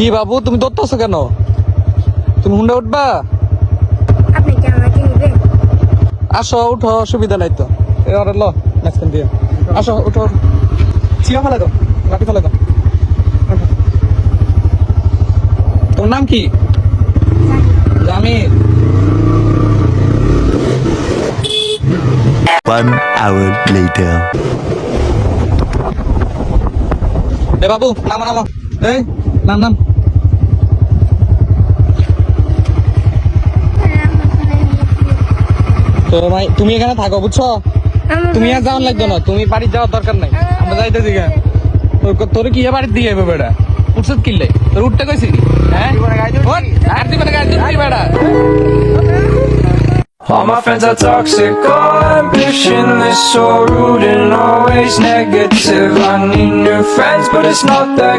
কি বাবু তুমি দৌড়তেছো কেন? তুমি হুন্ডা উঠবা? আপনি কি আমাকে নিবেন আসো উঠো অসুবিধা নাই তো। এ অরে ল মাঝখান দিয়ে। আসো উঠো চিয়া ফেলে দাও লাঠি ফেলে দাও। তোমার নাম কি? Jamir One hour later. এ বাবু নামো নামো। এই নাম নাম। তো ভাই তুমি এখানে থাকো বুঝছ? তুমি আর যাওয়ার লাগতো না তুমি বাড়ি যাওয়ার দরকার নাই। আমরা যাইতেছি গা তোর তোর কি এ বাড়ির দিকে বেড়া? উঠছত কিনলে তোর উঠতে কইছি? হ্যাঁ? আর দিবে বেড়া? All my friends are toxic, all ambitionless, so rude and always negative. I need new friends, but it's not that